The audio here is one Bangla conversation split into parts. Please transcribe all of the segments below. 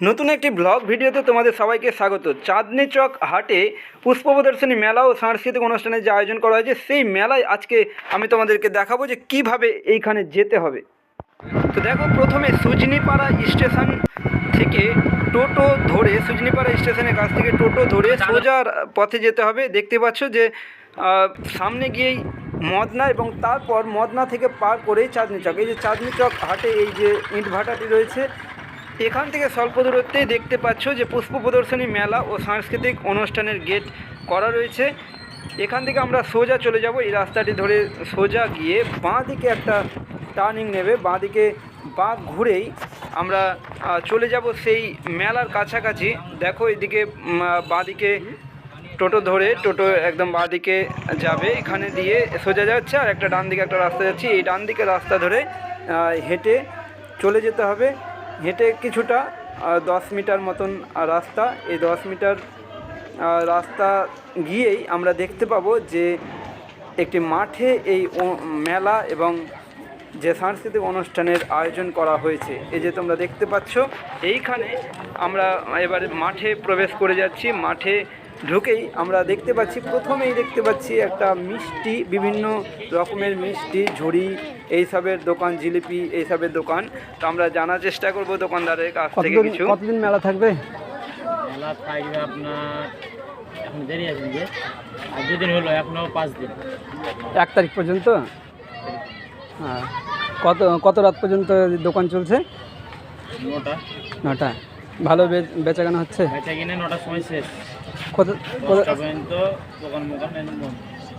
নতুন একটি ব্লগ ভিডিওতে তোমাদের সবাইকে স্বাগত। চাঁদনি চক হাটে পুষ্প প্রদর্শনী মেলা ও সাংস্কৃতিক অনুষ্ঠানের যে আয়োজন করা হয়েছে সেই মেলায় আজকে আমি তোমাদেরকে দেখাবো যে কীভাবে এইখানে যেতে হবে। তো দেখো প্রথমে সুজনিপাড়া স্টেশন থেকে টোটো ধরে সুজনিপাড়া স্টেশনের কাছ থেকে টোটো ধরে সোজার পথে যেতে হবে। দেখতে পাচ্ছ যে সামনে গিয়েই মদনা এবং তারপর মদনা থেকে পার করেই চাঁদনি চক। এই যে চাঁদনি চক হাটে এই যে ইট ভাটাটি রয়েছে এখান থেকে স্বল্প দূরত্বেই দেখতে পাচ্ছ যে পুষ্প প্রদর্শনী মেলা ও সাংস্কৃতিক অনুষ্ঠানের গেট করা রয়েছে। এখান থেকে আমরা সোজা চলে যাব। এই রাস্তাটি ধরে সোজা গিয়ে বাঁ দিকে একটা টার্নিং নেবে। বাঁ দিকে বাঁ ঘুরেই আমরা চলে যাব সেই মেলার কাছাকাছি। দেখো এদিকে বাঁ দিকে টোটো ধরে টোটো একদম বাঁ দিকে যাবে। এখানে দিয়ে সোজা যাচ্ছে আর একটা ডান দিকে একটা রাস্তা যাচ্ছে। এই ডান দিকে রাস্তা ধরে হেঁটে চলে যেতে হবে। হেঁটে কিছুটা দশ মিটার মতন রাস্তা। এই দশ মিটার রাস্তা গিয়েই আমরা দেখতে পাব যে একটি মাঠে এই মেলা এবং যে সাংস্কৃতিক অনুষ্ঠানের আয়োজন করা হয়েছে। এই যে তোমরা দেখতে পাচ্ছ, এইখানে আমরা এবারে মাঠে প্রবেশ করে যাচ্ছি। মাঠে ঢুকেই আমরা দেখতে পাচ্ছি প্রথমেই দেখতে পাচ্ছি একটা মিষ্টি বিভিন্ন রকমের মিষ্টি ঝুড়ি এইসবের দোকান জিলিপি এইসবের দোকান। তো আমরা জানার চেষ্টা করব দোকানদারের কাছ থেকে কতদিন কিছু। কতদিন মেলা থাকবে? মেলা থাকবে আপনার এখন দেরি আছে যে আর দুদিন হলো এখনও পাঁচ দিন। এক তারিখ পর্যন্ত? হ্যাঁ। কত কত রাত পর্যন্ত দোকান চলছে? নটা। নটা। ভালো বে- বেচাকেনা হচ্ছে? বেচা কিনে নটার সময় শেষ।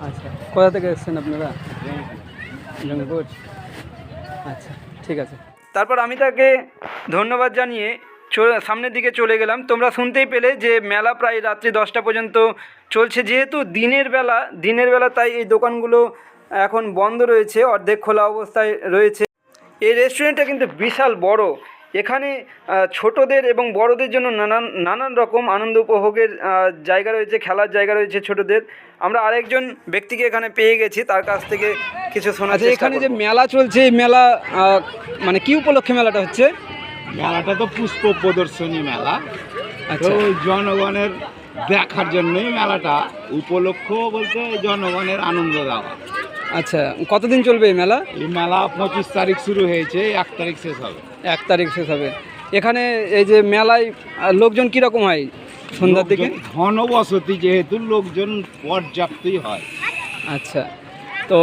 আচ্ছা। কোথা থেকে এসেছেন আপনারা? জঙ্গিপুর। আচ্ছা ঠিক আছে। তারপর আমি তাকে ধন্যবাদ জানিয়ে চ- সামনের দিকে চলে গেলাম। তোমরা শুনতেই পেলে যে মেলা প্রায় রাত্রি দশটা পর্যন্ত চলছে। যেহেতু দিনের বেলা দিনের বেলা তাই এই দোকানগুলো এখন বন্ধ রয়েছে অর্ধেক খোলা অবস্থায় রয়েছে। এই রেস্টুরেন্টটা কিন্তু বিশাল বড়। এখানে ছোটদের এবং বড়দের জন্য নানান নানান রকম আনন্দ উপভোগের জায়গা রয়েছে খেলার জায়গা রয়েছে ছোটদের। আমরা আরেকজন ব্যক্তিকে এখানে পেয়ে গেছি তার কাছ থেকে কিছু শোনার আচ্ছা এখানে যে মেলা চলছে এই মেলা মানে কি উপলক্ষে মেলাটা হচ্ছে? মেলাটা তো পুষ্প প্রদর্শনী মেলা। আচ্ছা। তো জনগণের দেখার জন্যই মেলাটা উপলক্ষ বলতে জনগণের আনন্দ দেওয়া। আচ্ছা কতদিন চলবে এই মেলা? এই মেলা পঁচিশ তারিখ শুরু হয়েছে এক তারিখ শেষ হবে। এক তারিখ শেষ হবে। এখানে এই যে মেলায় লোকজন কীরকম হয় সন্ধ্যার দিকে? ঘনবসতি যেহেতু লোকজন পর্যাপ্তই হয়। আচ্ছা তো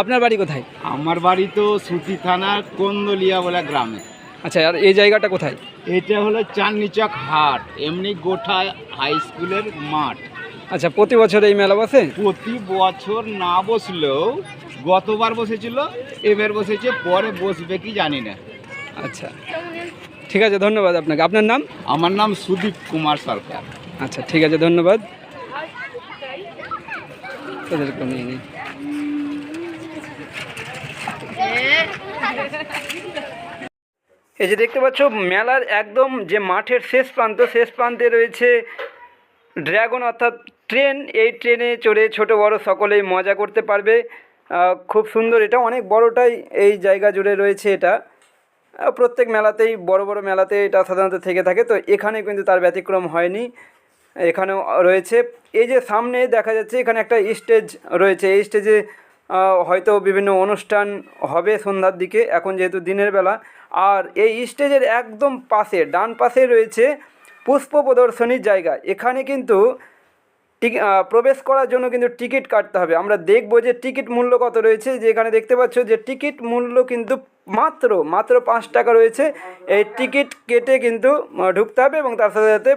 আপনার বাড়ি কোথায়? আমার বাড়ি তো সুতি থানার কন্দলিয়া বলে গ্রামে। আচ্ছা আর এই জায়গাটা কোথায়? এটা হলো চাঁদনিচক হাট এমনি গোঠা হাই স্কুলের মাঠ। আচ্ছা প্রতি বছর এই মেলা বসে? প্রতি বছর না বসলেও গতবার বসেছিল এবার বসেছে পরে বসবে কি জানি না। আচ্ছা ঠিক আছে ধন্যবাদ আপনাকে। আপনার নাম? আমার নাম সুদীপ কুমার সরকার। আচ্ছা ঠিক আছে ধন্যবাদ। এই যে দেখতে পাচ্ছ মেলার একদম যে মাঠের শেষ প্রান্ত শেষ প্রান্তে রয়েছে ড্রাগন অর্থাৎ ট্রেন, এই ট্রেনে চড়ে ছোট, বড় সকলেই মজা করতে পারবে। খুব সুন্দর, এটা অনেক বড়টাই এই জায়গা জুড়ে রয়েছে এটা। প্রত্যেক মেলাতেই, বড় বড় মেলাতে এটা সাধারণত থেকে থাকে, তো এখানে কিন্তু তার ব্যতিক্রম হয়নি। এখানেও রয়েছে। এই যে সামনে দেখা যাচ্ছে, এখানে একটা স্টেজ রয়েছে। এই স্টেজে হয়তো বিভিন্ন অনুষ্ঠান হবে সন্ধ্যার দিকে, এখন যেহেতু দিনের বেলা। আর এই স্টেজের একদম পাশে, ডান পাশে রয়েছে পুষ্প প্রদর্শনীর জায়গা। এখানে কিন্তু প্রবেশ করার জন্য কিন্তু টিকিট কাটতে হবে। আমরা দেখব যে টিকিট মূল্য কত রয়েছে। যে এখানে দেখতে পাচ্ছ যে টিকিট মূল্য কিন্তু মাত্র মাত্র পাঁচ টাকা রয়েছে। এই টিকিট কেটে কিন্তু ঢুকতে হবে এবং তার সাথে সাথে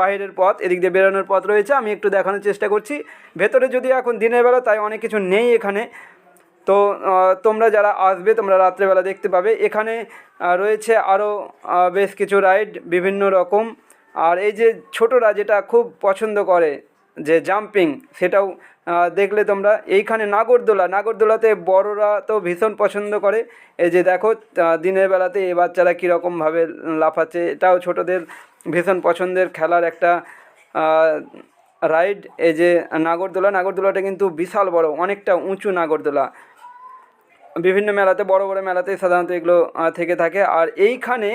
বাইরের পথ, এদিক দিয়ে বেরোনোর পথ রয়েছে। আমি একটু দেখানোর চেষ্টা করছি। ভেতরে যদি এখন দিনের বেলা, তাই অনেক কিছু নেই এখানে। তো তোমরা যারা আসবে, তোমরা রাত্রেবেলা দেখতে পাবে। এখানে রয়েছে আরও বেশ কিছু রাইড, বিভিন্ন রকম। আর এই যে ছোটরা, যেটা খুব পছন্দ করে যে জাম্পিং, সেটাও দেখলে তোমরা। এইখানে নাগরদোলা, নাগরদোলাতে বড়রা তো ভীষণ পছন্দ করে। এই যে দেখো দিনের বেলাতে এই বাচ্চারা কীরকমভাবে লাফাচ্ছে, এটাও ছোটদের ভীষণ পছন্দের খেলার একটা রাইড এই যে নাগরদোলা, নাগরদোলাটা কিন্তু বিশাল বড়, অনেকটা উঁচু নাগরদোলা। বিভিন্ন মেলাতে, বড় বড় মেলাতে সাধারণত এগুলো থেকে থাকে। আর এইখানে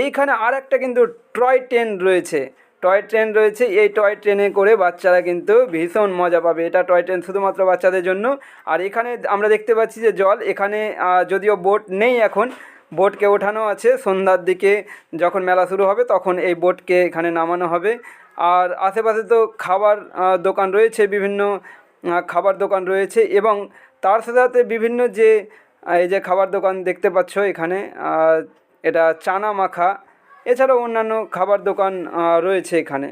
এইখানে আর একটা কিন্তু টয় ট্রেন রয়েছে। টয় ট্রেন রয়েছে, এই টয় ট্রেনে করে বাচ্চারা কিন্তু ভীষণ মজা পাবে। এটা টয় ট্রেন শুধুমাত্র বাচ্চাদের জন্য। আর এখানে আমরা দেখতে পাচ্ছি যে জল, এখানে যদিও বোট নেই এখন, বোটকে ওঠানো আছে। সন্ধ্যার দিকে যখন মেলা শুরু হবে, তখন এই বোটকে এখানে নামানো হবে। আর আশেপাশে তো খাবার দোকান রয়েছে, বিভিন্ন খাবার দোকান রয়েছে এবং তার সাথে সাথে বিভিন্ন যে এই যে খাবার দোকান দেখতে পাচ্ছ এখানে এটা চানা মাখা এছাড়াও অন্যান্য খাবার দোকান রয়েছে এখানে।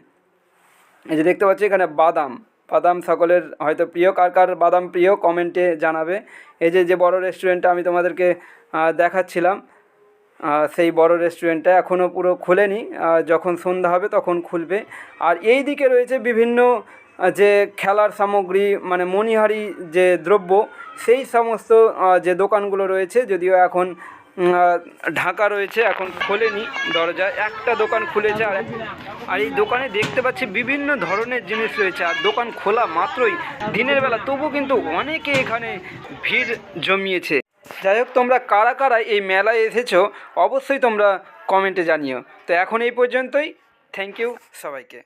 এই যে দেখতে পাচ্ছি এখানে বাদাম। বাদাম সকলের হয়তো প্রিয়। কার কার বাদাম প্রিয় কমেন্টে জানাবে। এই যে যে বড় রেস্টুরেন্টটা আমি তোমাদেরকে দেখাচ্ছিলাম সেই বড় রেস্টুরেন্টটা এখনও পুরো খোলেনি। যখন সন্ধ্যা হবে তখন খুলবে। আর এই দিকে রয়েছে বিভিন্ন যে খেলার সামগ্রী মানে মণিহারি যে দ্রব্য, সেই সমস্ত যে দোকানগুলো রয়েছে, যদিও এখন ঢাকা রয়েছে, এখন খোলেনি দরজা একটা দোকান খুলেছে আর আর এই দোকানে দেখতে পাচ্ছি বিভিন্ন ধরনের জিনিস রয়েছে। আর দোকান খোলা মাত্রই দিনের বেলা তবু কিন্তু অনেকে এখানে ভিড় জমিয়েছে। যাই হোক, তোমরা কারা কারা এই মেলায় এসেছ, অবশ্যই তোমরা কমেন্টে জানিও। তো এখন এই পর্যন্তই। থ্যাংক ইউ সবাইকে।